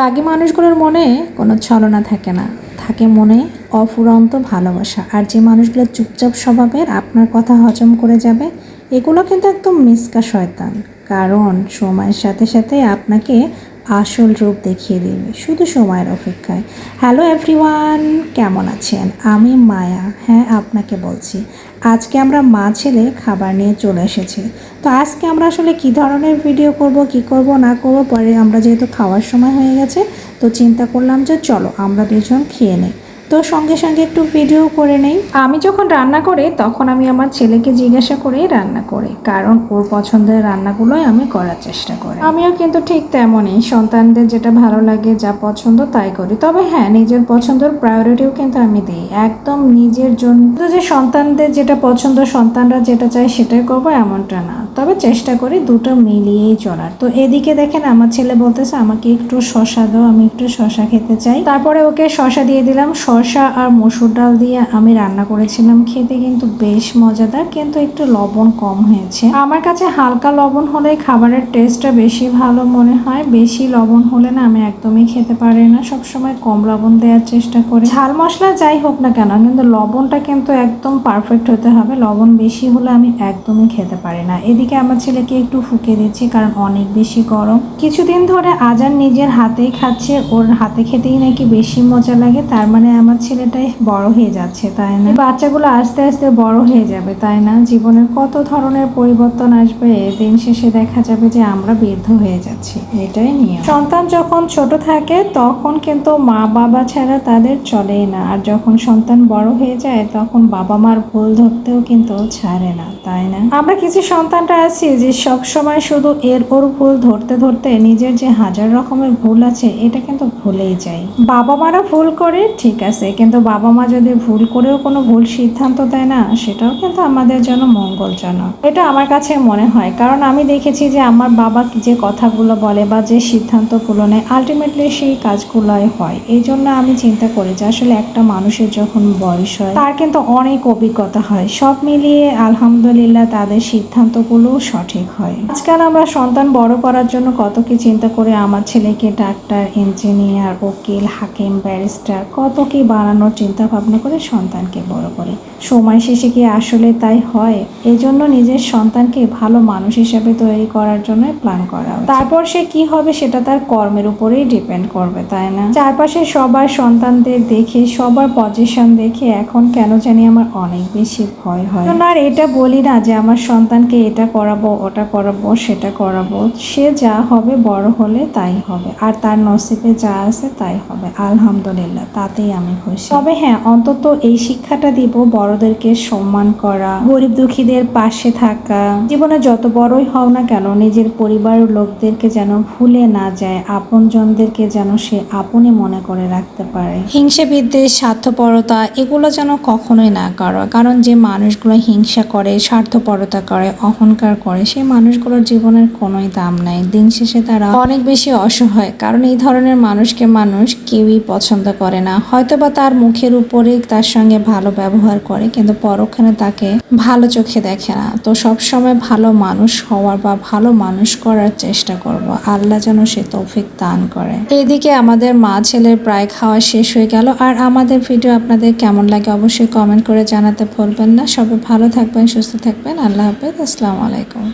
রাগী মানুষগুলোর মনে কোনো ছলনা থাকে না। থাকে মনে অফুরন্ত ভালোবাসা। আর যে মানুষগুলো চুপচাপ স্বভাবের আপনার কথা হজম করে যাবে, এগুলো কিন্তু একদম মিসকা শয়তান। কারণ সময়ের সাথে সাথে আপনাকে আসল রূপ দেখিয়ে দেবে, শুধু সময়ের অপেক্ষায়। হ্যালো এভরিওয়ান, কেমন আছেন? আমি মায়া। হ্যাঁ আপনাকে বলছি। আজকে আমরা মা ছেলে খাবার নিয়ে চলে এসেছি। তো আজকে আমরা আসলে কি ধরনের ভিডিও করব, কি করব, না করব, পরে আমরা যেহেতু খাওয়ার সময় হয়ে গেছে, তো চিন্তা করলাম যে চলো আমরা দুজন খেয়ে নেই। তো সঙ্গে সঙ্গে একটু ভিডিও করে নেই। আমি যখন রান্না করি, তখন আমি আমার ছেলেকে জিজ্ঞাসা করেই রান্না করি, কারণ ওর পছন্দের রান্নাগুলোই আমি করার চেষ্টা করি। আমিও কিন্তু ঠিক তেমনই, সন্তানদের যেটা ভালো লাগে, যা পছন্দ তাই করি। তবে হ্যাঁ নিজের পছন্দের প্রায়োরিটিও কিন্তু আমি দিই। একদম নিজের জন্য যে সন্তানদের যেটা পছন্দ, সন্তানরা যেটা চায় সেটাই করব, এমনটা না। তবে চেষ্টা করি দুটো মিলিয়েই চলার। তো এদিকে দেখেন আমার ছেলে বলতেছে, আমাকে একটু শশা দাও, আমি একটু শশা খেতে চাই। তারপরে ওকে শশা দিয়ে দিলাম। শশা আর মসুর ডাল দিয়ে আমি রান্না করেছিলাম খেতে, কিন্তু বেশ মজাদার, কিন্তু একটু লবণ কম হয়েছে। আমার কাছে হালকা লবণ হলে খাবারের টেস্টটা বেশি ভালো মনে হয়। বেশি লবণ হলে না আমি একদমই খেতে পারি না। সবসময় কম লবণ দেওয়ার চেষ্টা করি। ঝাল মশলা যাই হোক না কেন, কিন্তু লবণটা কিন্তু একদম পারফেক্ট হতে হবে। লবণ বেশি হলে আমি একদমই খেতে পারি না। এদিকে আমার ছেলেকে একটু ফুকে দিচ্ছি, কারণ অনেক বেশি গরম। কিছুদিন ধরে আজান নিজের হাতেই খাচ্ছে, ওর হাতে খেতেই নাকি বেশি মজা লাগে, তার মানে আমার ছেলেটাই বড় হয়ে যাচ্ছে, তাই না? বাচ্চাগুলো আস্তে আস্তে বড় হয়ে যাবে, তাই না? জীবনের কত ধরনের পরিবর্তন আসবে দিন শেষে দেখা যাবে যে আমরা বৃদ্ধ হয়ে যাচ্ছি, এটাই নিয়ম। সন্তান যখন ছোট থাকে, তখন কিন্তু মা বাবা ছাড়া তাদের চলেই না, আর যখন সন্তান বড় হয়ে যায়, তখন বাবা মার ভুল ধরতেও কিন্তু ছাড়ে না, তাই না? আমরা কিছু সন্তানটা আছি যে সব সময় শুধু এর ওর ভুল ধরতে ধরতে নিজের যে হাজার রকমের ভুল আছে, এটা কিন্তু ভুলেই যায়। বাবা মারা ভুল করে, ঠিক আছে, কিন্তু বাবা মা যদি ভুল করেও কোনো ভুল সিদ্ধান্ত দেয় না, সেটাও কিন্তু আমাদের জন্য মঙ্গলজনক। এটা আমার কাছে মনে হয়, কারণ আমি দেখেছি যে আমার বাবা যে কথাগুলো বলে বা যে সিদ্ধান্তগুলো নেয় আলটিমেটলি সেই কাজগুলোই হয়। এই জন্য আমি চিন্তা করি যে আসলে একটা মানুষের যখন বয়স হয়, তার কিন্তু অনেক অভিজ্ঞতা হয়। সব মিলিয়ে আলহামদুলিল্লাহ তাদের সিদ্ধান্তগুলো সঠিক হয়। আজকাল আমরা সন্তান বড় করার জন্য কত কি চিন্তা করে আমার ছেলেকে ডাক্তার, ইঞ্জিনিয়ার, উকিল, হাকিম, ব্যারিস্টার কত কি বানানোর চিন্তা ভাবনা করে সন্তানকে বড় করে। সময় শেষে কি আসলে তাই হয়? এই জন্য নিজের সন্তানকে ভালো মানুষ হিসেবে তৈরি করার জন্য প্ল্যান করা তারপর সে কি হবে সেটা তার কর্মের উপরেই ডিপেন্ড করবে, তাই না? চারপাশে সবার সন্তানদের দেখে, সবার পজিশন দেখে এখন কেন জানি আমার অনেক বেশি ভয় হয়। আর এটা বলি না যে আমার সন্তানকে এটা করাবো, ওটা করাবো, সেটা করাবো। সে যা হবে বড় হলে তাই হবে। আর তার নসিবে যা আছে তাই হবে। আলহামদুলিল্লাহ, তাতেই আমি খুশি। তবে হ্যাঁ অন্তত এই শিক্ষাটা দিব বড়দেরকে সম্মান করা, গরিব দুঃখীদের পাশে থাকা। জীবনে যত বড়ই হও না কেন, নিজের পরিবার লোকদেরকে যেন ভুলে না যায়, আপনজনদেরকে যেন সে আপনি মনে করে রাখতে পারে। হিংসে বিদ্বেষ স্বার্থপরতা, এগুলো যেন কখনোই না করো। কারণ যে মানুষগুলো হিংসা করে, স্বার্থপরতা করে, অহংকার করে, সেই মানুষগুলোর জীবনের কোনোই দাম নাই। দিন শেষে তারা অনেক বেশি অসহায়, কারণ এই ধরনের মানুষকে মানুষ কেউই পছন্দ করে না। হয়তোবা তার মুখের উপরে তার সঙ্গে ভালো ব্যবহার করে, কিন্তু পরক্ষণে তাকে ভালো চোখে দেখে না। তো সব সময় ভালো মানুষ হওয়ার বা ভালো মানুষ করার চেষ্টা করব। আল্লাহ যেন সে তৌফিক দান করে। এদিকে আমাদের মা ছেলের প্রায় খাওয়া শেষ হয়ে গেল। আর আমাদের ভিডিও আপনাদের কেমন লাগে অবশ্যই কমেন্ট করে জানাতে ভুলবেন না। সবাই ভালো থাকবেন, সুস্থ থাকবেন। আল্লাহ হাফেজ। আসসালামু আলাইকুম।